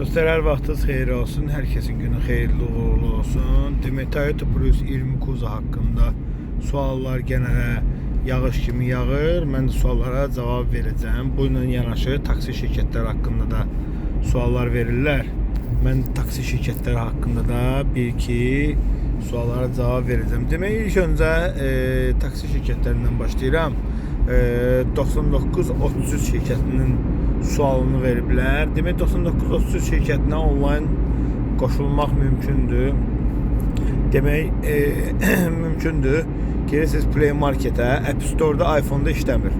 Dostlar her vaxtınız xeyir olsun. Herkesin günü xeyirli uğurlu olsun. Demek Toyota Prius 20 Kuza hakkında suallar genelde yağış kimi yağır. Mən də suallara cavab verəcəm. Bununla yanaşı taksi şirkətləri haqqında da suallar verirlər. Mən taksi şirkətləri haqqında da bir iki suallara cavab verəcəm. Demək ilk öncə e, taksi şirkətlərindən başlayıram. E, 9933 şirkətinin sualını veriblər. Demək 9933 şirkətinə onlayn qoşulmaq mümkündür. Demək e, mümkündür. Girirsiniz Play Marketə, App Store-da iPhone-da işləmir.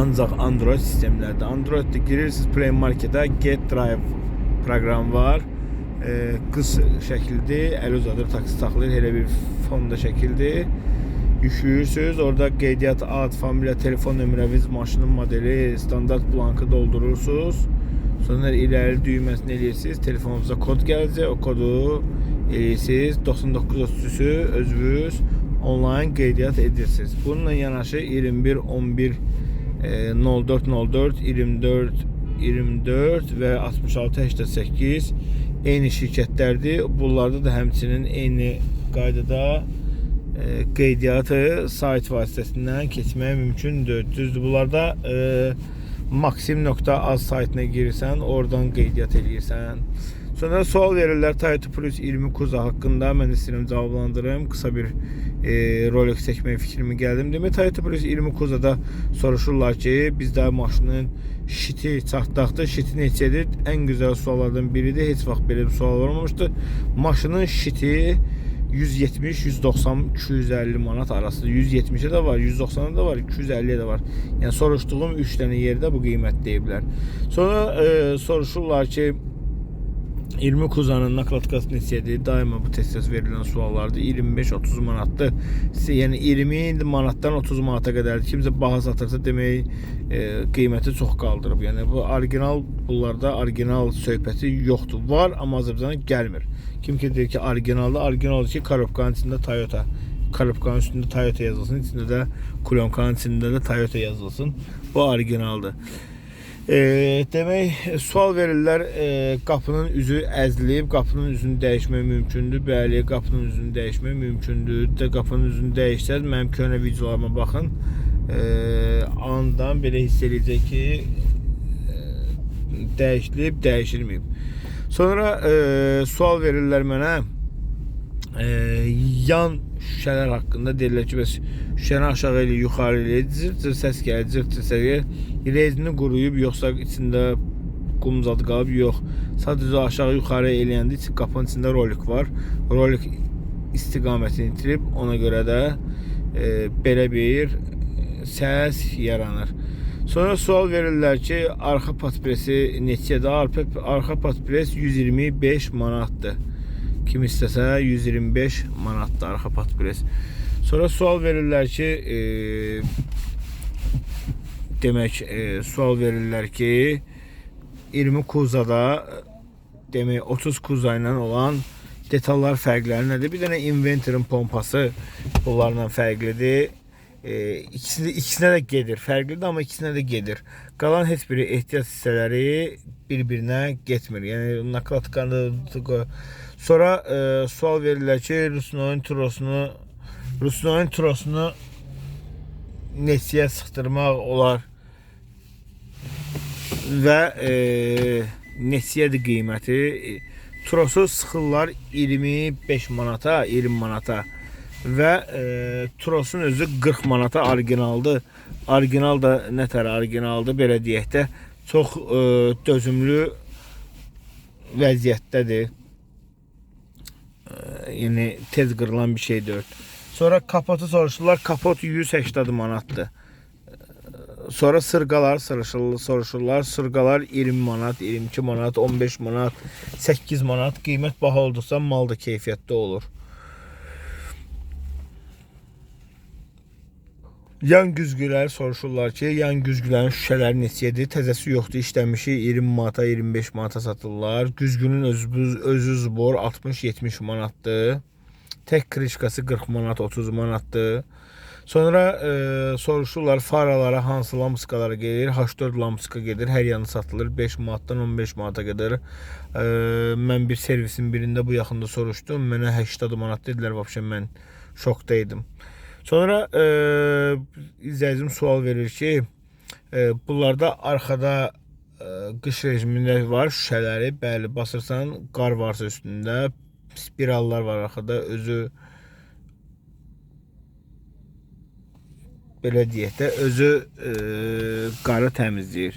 Ancaq Android sistemlərdə. Android-də girirsiniz Play Marketə, Get Drive proqram var. E, qız şəkildir, əl uzadır, taksi saxlayır, elə bir fonda şəkildir. Yüklüyorsunuz. Orada qeydiyyat ad, familiya, telefon nömrəniz, maşının modeli, standart blankı doldurursunuz. Sonra ileri düyməsini eləyirsiniz. Telefonunuza kod gələcək. O kodu eləyirsiniz. 9933-ü özünüz onlayn qeydiyyat edirsiniz. Bununla yanaşı 21 11 e, 04 04 24 24 və 66 88 eyni şirkətlərdir. Bunlarda da həmçinin eyni qaydada qeydiyyatı sayt vasitəsindən keçmək mümkündür. Düzdür, bunlarda e, maxim.az saytına girirsən, oradan qeydiyyat eləyirsən. Sonra sual verirlər Toyota Prius 20 Kuza haqqında. Mən istəyirəm cavablandırım. Qısa bir e, rolik çəkmək fikrimi gəldim. Demək Toyota Prius 20 Kuza'da soruşurlar ki, bizdə maşının şiti çatdaqdır. Şiti neçədir? Ən gözəl suallardan biridir. Heç vaxt belə bir sual olmamışdı. Maşının şiti 170, 190, 250 manat arası. 170'e de var, 190'a da var, 250'ye de var. Yani soruştuğum 3 tane yerde bu kıymet deyiblər. Sonra e, soruşurlar ki 20 kuzanın nakladkası neçədir? Daima bu test verilən suallardır. 25-30 manatdır. Yəni 20 manatdan 30 manata qədərdir. Kimsə baha satırsa demək e, qiyməti çox qaldırıb. Yəni bu orijinal bunlarda orijinal söhbəti yoxdur. Var, amma Azərbaycana gəlmir. Kim ki deyir ki orijinalda, orijinaldır ki korobkanın içində Toyota. Korobkanın üstündə Toyota yazılsın, içində də kulyonkanın içində də Toyota yazılsın. Bu orijinaldır. E, demək sual verirlər e, qapının üzü əzilib, qapının üzünü dəyişmək mümkündür. Bəli, qapının üzünü dəyişmək mümkündür. De qapının üzünü dəyişsəz mənim köhnə videolarıma baxın. E, andan belə hiss eləyəcək ki, e, dəyişilib, dəyişilməyib. Sonra e, sual verirlər mənə e, yan şüşələr haqqında deyirlər ki, bəs şüşəni aşağı elə yuxarı elə cır səs gəlir, cır cır səs gəlir. Rezini quruyub yoxsa içində qum zadı qalıb yox. Sadəcə aşağı yuxarı eləyəndə içi qapının içində rolik var. Rolik istiqamətini itirib ona görə də e, belə bir səs yaranır. Sonra sual verirlər ki, arxa patpresi neçədir? Arxa patpres 125 manatdır. Kim istəsə 125 manatdır arxa patpres. Sonra sual verirlər ki, e, demək e, sual verirlər ki, 20 kuzada demək 30 kuza olan detallar fərqləri nədir? Bir dənə inventorun pompası bunlarla fərqlidir. E, ikisine, ikisine de gedir. Fərqlidir amma ikisinə də gedir. Qalan heç biri ehtiyac hissələri bir-birinə getmir. Yəni nakladkanı sonra e, sual verirlər ki, Rusnoyun trosunu Rusnoyun trosunu neçəyə sıxdırmaq olar və e, neçəyədir qiyməti? E, trosu sıxırlar 25 manata, 20 manata və e, trosun özü 40 manata orijinaldır. Orijinal da nətər orijinaldır belə deyək də çox e, dözümlü vəziyyətdədir. E, yəni tez qırılan bir şey deyil. Sonra kapotu soruşurlar. Kapot 180 manatdır. Sonra sırqalar soruşurlar, soruşurlar. Sırqalar 20 manat, 22 manat, 15 manat, 8 manat. Qiymət baha olduqsa mal da keyfiyyətli olur. Yan güzgülər soruşurlar ki, yan güzgülərin şüşələri neçədir? Təzəsi yoxdur, işləmişi 20 manata, 25 manata satırlar. Güzgünün özü, özü zbor 60-70 manatdır. Tek krişkası 40 manat, 30 manatdır. Sonra e, soruşurlar faralara hansı lamskalara gelir. H4 lamska gelir. Hər yanı satılır. 5 manatdan 15 manata qədər. E, mən bir servisin birində bu yaxında soruşdum. Mənə 80 manat dedilər. Vəbşə mən şokdaydım. Sonra e, izləyicim sual verir ki, e, bunlarda arkada e, qış rejimində var şüşələri. Bəli, basırsan, qar varsa üstündə, spirallar var arxada, özü belə deyək də özü e, qarı təmizləyir.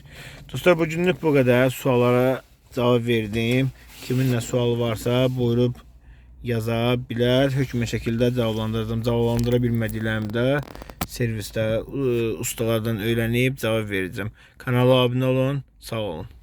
Dostlar bu günlük bu qədər. Suallara cavab verdim. Kimin nə sualı varsa buyurub yaza bilər. Hökmə şəkildə cavablandırdım. Cavablandıra bilmədiklərimi də servisdə ustalardan öyrənib cavab verəcəm. Kanala abunə olun. Sağ olun.